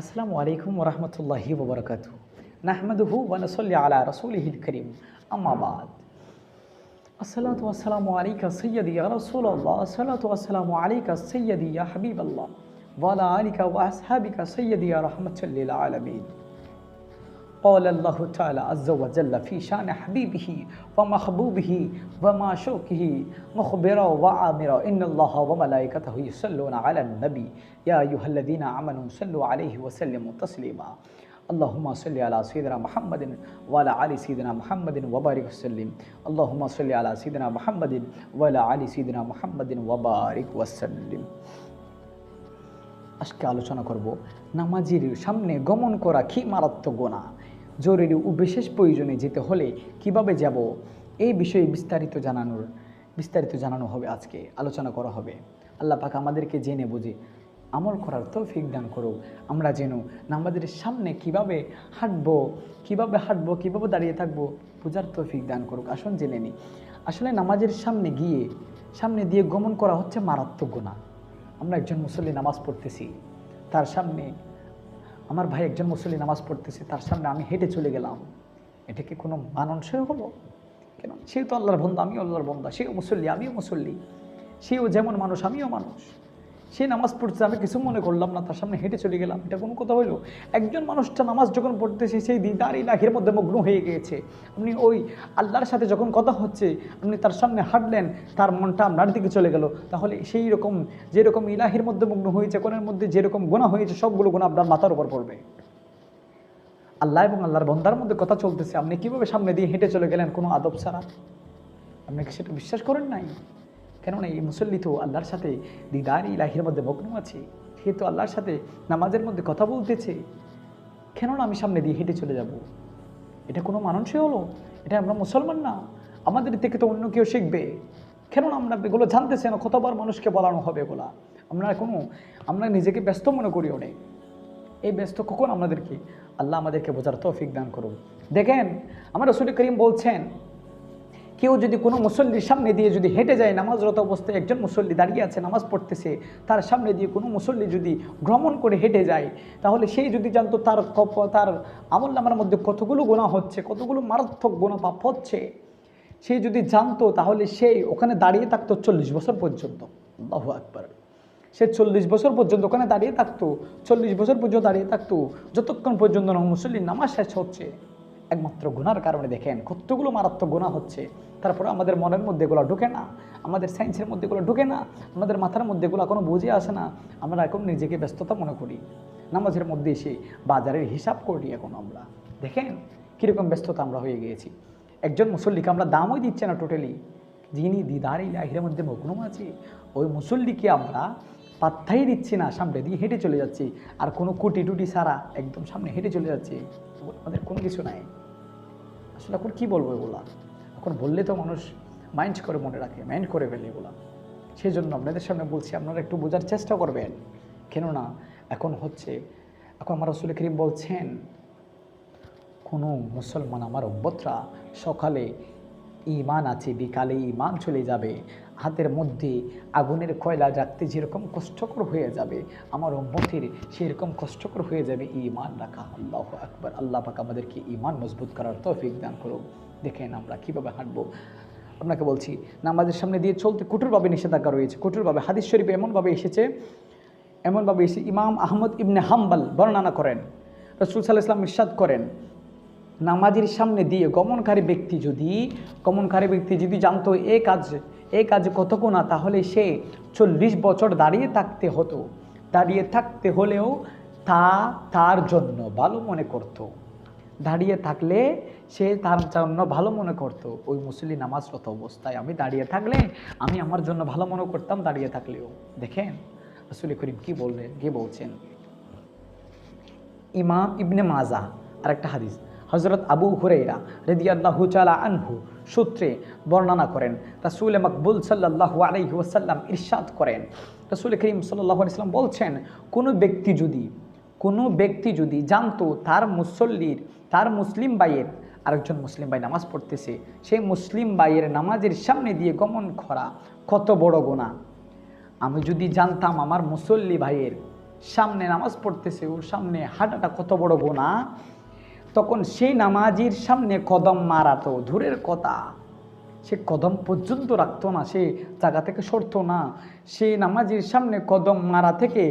আসসালামু আলাইকুম ওরহমতুল্লাহি ওবরকাত নাহমদহু ওয়ানসল্লি আলা রসুলহিল করিম আম্মাবাদ আসসালাতু ওয়াসসালামু আলাইকা সৈয়দি ইয়া রাসূলুল্লাহ আসসালাতু ওয়াসসালামু আলাইকা সৈয়দি ইয়া হাবিবাল্লাহ ওয়ালা আলিকা ওয়া আসহাবিকা সৈয়দি ইয়া রাহমাতাল লিল আলামিন قال الله تعالى عز وجل في شان حبيبه ومحبوبه ومعشوقه مخبرا وعامرا إن الله وملائكته يصلون على النبي يا أيها الذين آمنوا صلوا عليه وسلموا تسليما اللهم صل على سيدنا محمد وعلى آل سيدنا محمد وبارك وسلم اللهم صل على سيدنا محمد وعلى آل سيدنا محمد وبارك وسلم আজকে আলোচনা করব নামাজির সামনে গমন করা কি মারাত্মক গোনা জরুরি ও বিশেষ প্রয়োজনে যেতে হলে কীভাবে যাব? এই বিষয়ে বিস্তারিত জানানোর, বিস্তারিত জানানো হবে আজকে। আলোচনা করা হবে। আল্লাহ পাক আমাদেরকে জেনে বুঝে আমল করার তৌফিক দান করুক। আমরা যেন নামাজের সামনে কীভাবে হাঁটবো কীভাবে হাঁটবো, কীভাবে দাঁড়িয়ে থাকব পূজার তৌফিক দান করুক। আসুন জেনে নিই। আসলে নামাজের সামনে গিয়ে, সামনে দিয়ে গমন করা হচ্ছে মারাত্মক গোনা আমরা একজন মুসল্লি নামাজ পড়তেছি। তার সামনে আমার ভাই একজন মুসল্লি নামাজ পড়তেছে, তার সামনে আমি হেঁটে চলে গেলাম। এটা কি কোনো মাননসই হলো? কেন? সে তো আল্লাহর বন্ধু, আমিও আল্লাহর বন্ধা, সেও মুসল্লি, আমিও মুসল্লি। সেও যেমন মানুষ, আমিও মানুষ। সে নামাজ পড়ছে, আমি কিছু মনে করলাম না, তার সামনে হেঁটে চলে গেলাম। এটা কোনো কথা হইল? একজন মানুষটা নামাজ যখন পড়তেছে, সেই দিদার ইলাহির মধ্যে মগ্ন হয়ে গিয়েছে। আপনি ওই আল্লাহর সাথে যখন কথা হচ্ছে, আপনি তার সামনে হাঁটলেন, তার মনটা আপনার দিকে চলে গেল। তাহলে সেই রকম যেরকম ইলাহির মধ্যে মগ্ন হয়েছে কোনের মধ্যে যেরকম গুণা হয়েছে, সবগুলো গুণা আপনার মাথার উপর পড়বে। আল্লাহ এবং আল্লাহর বন্দার মধ্যে কথা চলতেছে, আপনি কীভাবে সামনে দিয়ে হেঁটে চলে গেলেন কোনো আদব ছাড়া? আপনি কি সেটা বিশ্বাস করেন নাই? কেননা এই মুসল্লি তো আল্লাহর সাথে দিদার ইলাহির মধ্যে মগ্ন আছে। সে তো আল্লাহর সাথে নামাজের মধ্যে কথা বলতেছে। কেননা আমি সামনে দিয়ে হেঁটে চলে যাব। এটা কোনো মানুষই হলো। এটা আমরা মুসলমান না। আমাদের থেকে তো অন্য কেউ শিখবে। কেননা আমরা এগুলো জানতেছে না, কতবার মানুষকে বলানো হবে এগুলা। আমরা কোনো, আমরা নিজেকে ব্যস্ত মনে করি অনেক এই ব্যস্ত কখন আমাদেরকে? আল্লাহ আমাদেরকে বোঝার তৌফিক দান করুন। দেখেন, আমার রসুল করিম বলছেন কেউ যদি কোনো মুসল্লির সামনে দিয়ে যদি হেঁটে যায় নামাজরত অবস্থায় একজন মুসল্লি দাঁড়িয়ে আছে, নামাজ পড়তেছে, তার সামনে দিয়ে কোনো মুসল্লি যদি ভ্রমণ করে হেঁটে যায়, তাহলে সেই যদি জানতো তার কপ, তার আমল নামার মধ্যে কতগুলো গোনা হচ্ছে, কতগুলো মারাত্মক গোনা পাপ হচ্ছে, সে যদি জানতো তাহলে সেই ওখানে দাঁড়িয়ে থাকতো চল্লিশ বছর পর্যন্ত। বাহু আকবার। সে চল্লিশ বছর পর্যন্ত ওখানে দাঁড়িয়ে থাকতো, চল্লিশ বছর পর্যন্ত দাঁড়িয়ে থাকতো, যতক্ষণ পর্যন্ত মুসল্লির নামাজ শেষ হচ্ছে। একমাত্র গুনার কারণে দেখেন, কতগুলো মারাত্মক গুণা হচ্ছে। তারপরে আমাদের মনের মধ্যে এগুলো ঢুকে না, আমাদের সায়েন্সের মধ্যে এগুলো ঢুকে না, আমাদের মাথার মধ্যে এগুলো কোনো বুঝে আসে না, আমরা এখন নিজেকে ব্যস্ততা মনে করি। নামাজের মধ্যে এসে বাজারের হিসাব করি এখন আমরা। দেখেন কীরকম ব্যস্ততা আমরা হয়ে গিয়েছি। একজন মুসল্লিকে আমরা দামই দিচ্ছে না টোটালি যিনি দিদার ইলাহির মধ্যে মগ্ন আছে, ওই মুসল্লিকে আমরা পাত্তাই দিচ্ছি না, সামনে দিয়ে হেঁটে চলে যাচ্ছি। আর কোনো কুটি টুটি সারা একদম সামনে হেঁটে চলে যাচ্ছি। আমাদের কোনো কিছু নাই। আসলে এখন কী বলব এগুলা? এখন বললে তো মানুষ মাইন্ড করে মনে রাখে মাইন্ড করে ফেলে এগুলা। সেই জন্য আপনাদের সামনে বলছি, আপনারা একটু বোঝার চেষ্টা করবেন। কেননা এখন হচ্ছে, এখন আমার রসুল করিম বলছেন, কোনো মুসলমান, আমার অভ্যতরা সকালে ইমান আছে, বিকালে ইমান চলে যাবে। হাতের মধ্যে আগুনের কয়লা রাখতে যেরকম কষ্টকর হয়ে যাবে, আমার অম্মতের সেরকম কষ্টকর হয়ে যাবে ইমান রাখা। আল্লাহ আকবর। আল্লাহ পাক আমাদেরকে ইমান মজবুত করার তৌফিক দান করুক। দেখেন আমরা কীভাবে হাঁটবো। আপনাকে বলছি, নামাজের সামনে দিয়ে চলতে কুটুরভাবে নিষেধাজ্ঞা রয়েছে। কুটুরভাবে হাদিস শরীফে এমনভাবে এসেছে, এমনভাবে এসে ইমাম আহমদ ইবনে হাম্বাল বর্ণনা করেন। রসুল সাল্লাহ ইসলাম ইরশাদ করেন নামাজের সামনে দিয়ে গমনকারী ব্যক্তি যদি, গমনকারী ব্যক্তি যদি জানতো এ কাজ এ কাজ কত গুণা তাহলে সে চল্লিশ বছর দাঁড়িয়ে থাকতে হতো। দাঁড়িয়ে থাকতে হলেও তা তার জন্য ভালো মনে করত। দাঁড়িয়ে থাকলে সে তার জন্য ভালো মনে করত। ওই মুসলি নামাজরত অবস্থায়, আমি দাঁড়িয়ে থাকলে, আমি আমার জন্য ভালো মনে করতাম দাঁড়িয়ে থাকলেও। দেখেন রসুল করিম কি বললেন, কি বলছেন? ইমাম ইবনে মাজা আর একটা হাদিস। হজরত আবু হুরেরা রেদিয়াল্লাহু চালা আনহু সূত্রে বর্ণনা করেন। রাসুল মকবুল সাল্লাহ আলহি ওসাল্লাম ইরশাদ করেন। রাসুল করিম সাল্লাহ ইসলাম বলছেন, কোনো ব্যক্তি যদি, কোনো ব্যক্তি যদি জানতো তার মুসল্লির, তার মুসলিম বাইয়ের আরেকজন মুসলিম ভাই নামাজ পড়তেছে সেই মুসলিম ভাইয়ের নামাজের সামনে দিয়ে গমন করা কত বড় গোনা আমি যদি জানতাম আমার মুসল্লি ভাইয়ের সামনে নামাজ পড়তেছে, ওর সামনে হাঁটাটা কত বড় গোনা তখন সেই নামাজির সামনে কদম মারাতো দূরের কথা। সে কদম পর্যন্ত রাখতো না, সে জায়গা থেকে সরতো না। সে নামাজির সামনে কদম মারা থেকে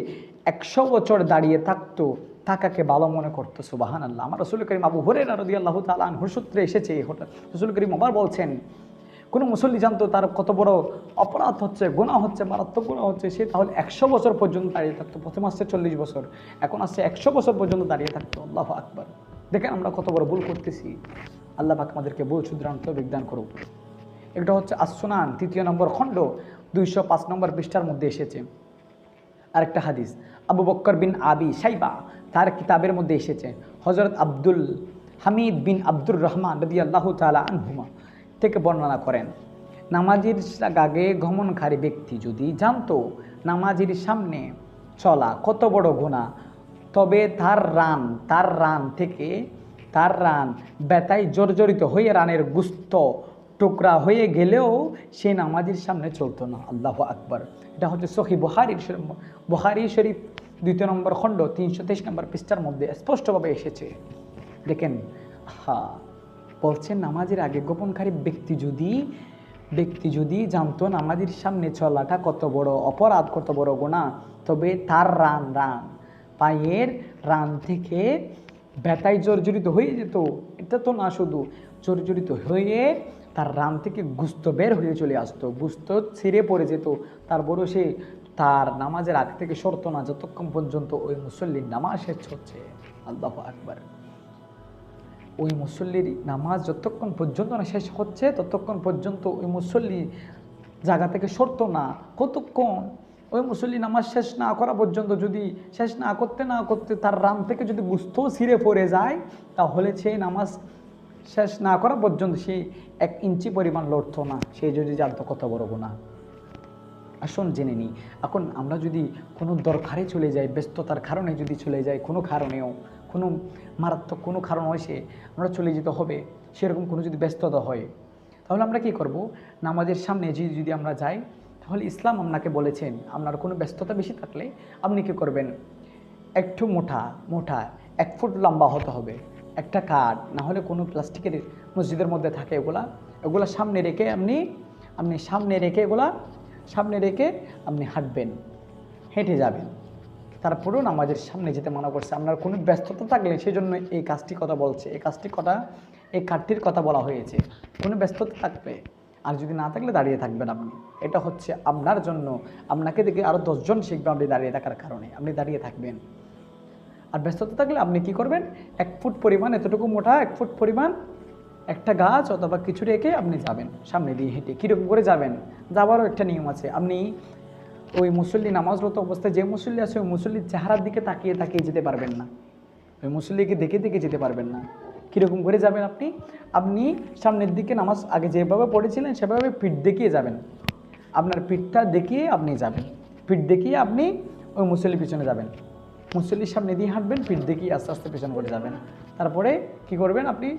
একশো বছর দাঁড়িয়ে থাকতো, তাকাকে ভালো মনে করতো সুবাহান আল্লাহ আমার রসুল করিম আবু হরে রদি আল্লাহ তালান হুসূত্রে এসেছে রসুল করিম আবার বলছেন, কোনো মুসল্লি জানতো তার কত বড় অপরাধ হচ্ছে গুণা হচ্ছে, মারাত্মক গুণা হচ্ছে, সে তাহলে একশো বছর পর্যন্ত দাঁড়িয়ে থাকতো। প্রথম আসছে চল্লিশ বছর, এখন আসছে একশো বছর পর্যন্ত দাঁড়িয়ে থাকতো। আল্লাহ আকবার। দেখেন আমরা কত বড় ভুল করতেছি। আল্লাহ পাক আমাদেরকে ভুল শুধরান্ত বিজ্ঞান করুক। এটা হচ্ছে আসুনান তৃতীয় নম্বর খণ্ড, দুইশো পাঁচ নম্বর পৃষ্ঠার মধ্যে এসেছে। আরেকটা হাদিস, আবু বক্কর বিন আবি সাইবা তার কিতাবের মধ্যে এসেছে। হজরত আব্দুল হামিদ বিন আব্দুর রহমান রদি আল্লাহ তালা আনহুমা থেকে বর্ণনা করেন, নামাজির আগে গমনকারী ব্যক্তি যদি জানতো নামাজির সামনে চলা কত বড় গুণা তবে তার রান তার রান থেকে তার রান ব্যথায় জর্জরিত হয়ে রানের গুস্ত টুকরা হয়ে গেলেও সে নামাজির সামনে চলতো না। আল্লাহ আকবর। এটা হচ্ছে বুহারির শরীফ- বুহারি শরীফ দ্বিতীয় নম্বর খণ্ড তিনশো তেইশ নম্বর পৃষ্ঠার মধ্যে স্পষ্টভাবে এসেছে। দেখেন হা বলছেন নামাজের আগে গোপনকারী ব্যক্তি যদি ব্যক্তি যদি জানতো নামাজের সামনে চলাটা কত বড় অপরাধ, কত বড় গোনা তবে তার রান রান। পায়ের রান থেকে ব্যথায় জর্জরিত হয়ে যেত। এটা তো না শুধু, জর্জরিত হয়ে তার রান থেকে গুস্ত বের হয়ে চলে আসতো, গুস্ত ছিঁড়ে পড়ে যেত। তারপরও সে তার নামাজের আগ থেকে সরতো না, যতক্ষণ পর্যন্ত ওই মুসল্লির নামাজ শেষ হচ্ছে। আল্লাহ আকবার। ওই মুসল্লির নামাজ যতক্ষণ পর্যন্ত না শেষ হচ্ছে, ততক্ষণ পর্যন্ত ওই মুসল্লি জায়গা থেকে সরতো না, কতক্ষণ ওই মুসল্লি নামাজ শেষ না করা পর্যন্ত যদি শেষ না করতে না করতে তার রাম থেকে যদি গুস্ত ছিঁড়ে পড়ে যায়, তাহলে সেই নামাজ শেষ না করা পর্যন্ত সে এক ইঞ্চি পরিমাণ লড়তো না। সে যদি জানতো কত বড় গুণা আসুন জেনে নিই, এখন আমরা যদি কোনো দরকারে চলে যাই, ব্যস্ততার কারণে যদি চলে যাই, কোনো কারণেও, কোনো মারাত্মক কোনো কারণ হয়েছে আমরা চলে যেতে হবে, সেরকম কোনো যদি ব্যস্ততা হয়, তাহলে আমরা কি করব? নামাজের সামনে যদি আমরা যাই তাহলে ইসলাম আপনাকে বলেছেন, আপনার কোনো ব্যস্ততা বেশি থাকলে আপনি কি করবেন? একটু মোটা মোটা, এক ফুট লম্বা হতে হবে। একটা কাঠ না হলে কোনো প্লাস্টিকের মসজিদের মধ্যে থাকে এগুলা। এগুলা সামনে রেখে আপনি আপনি সামনে রেখে এগুলা, সামনে রেখে আপনি হাঁটবেন, হেঁটে যাবেন। তারপরেও নামাজের সামনে যেতে মানা করছে। আপনার কোনো ব্যস্ততা থাকলে সেই জন্য এই কাজটি কথা বলছে। এই কাজটি কথা, এই কাঠটির কথা বলা হয়েছে। কোনো ব্যস্ততা থাকবে আর যদি না থাকলে দাঁড়িয়ে থাকবেন আপনি। এটা হচ্ছে আপনার জন্য। আপনাকে দেখে আরও দশজন শিখবে আপনি দাঁড়িয়ে থাকার কারণে। আপনি দাঁড়িয়ে থাকবেন। আর ব্যস্ততা থাকলে আপনি কি করবেন? এক ফুট পরিমাণ, এতটুকু মোটা, এক ফুট পরিমাণ একটা গাছ অথবা কিছু রেখে আপনি যাবেন। সামনে দিয়ে হেঁটে। কীরকম করে যাবেন? যাবারও একটা নিয়ম আছে। আপনি ওই মুসল্লি নামাজরত অবস্থায় যে মুসল্লি আছে, ওই মুসল্লির চেহারার দিকে তাকিয়ে তাকিয়ে যেতে পারবেন না। ওই মুসল্লিকে দেখে দেখে যেতে পারবেন না। কীরকম করে যাবেন আপনি? আপনি সামনের দিকে নামাজ আগে যেভাবে পড়েছিলেন, সেভাবে পিঠ দেখিয়ে যাবেন। আপনার পিঠটা দেখিয়ে আপনি যাবেন। পিঠ দেখিয়ে আপনি ওই মুসল্লির পিছনে যাবেন। মুসল্লির সামনে দিয়ে হাঁটবেন, পিঠ দেখিয়ে আস্তে আস্তে পেছনে করে যাবেন। তারপরে কি করবেন আপনি?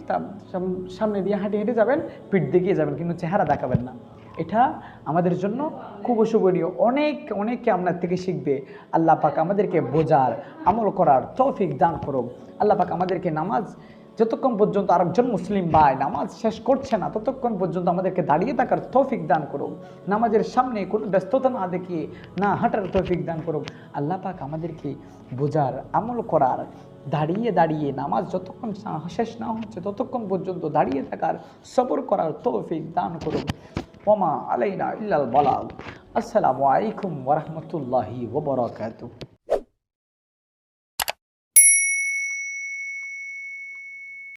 সাম- সামনে দিয়ে হাঁটে হেঁটে যাবেন, পিঠ দেখিয়ে যাবেন, কিন্তু চেহারা দেখাবেন না। এটা আমাদের জন্য খুব শুভনীয় অনেক অনেকে আপনার থেকে শিখবে, আল্লাহ পাক আমাদেরকে বোঝার, আমল করার তৌফিক দান করুক। আল্লাহ পাক আমাদেরকে নামাজ যতক্ষণ পর্যন্ত আরেকজন মুসলিম ভাই নামাজ শেষ করছে না, ততক্ষণ পর্যন্ত আমাদেরকে দাঁড়িয়ে থাকার তৌফিক দান করুক। নামাজের সামনে কোনো ব্যস্ততা না দেখিয়ে, না হাঁটার তৌফিক দান করুক। আল্লাহ পাক আমাদেরকে বোঝার, আমল করার, দাঁড়িয়ে দাঁড়িয়ে নামাজ যতক্ষণ শেষ না হচ্ছে, ততক্ষণ পর্যন্ত দাঁড়িয়ে থাকার, সবর করার তৌফিক দান করুক। ওমা আলাইনা ইল্লাল বালাগ। আসসালামু আলাইকুম ওরহমতুল্লাহি ওবরাকাতুহ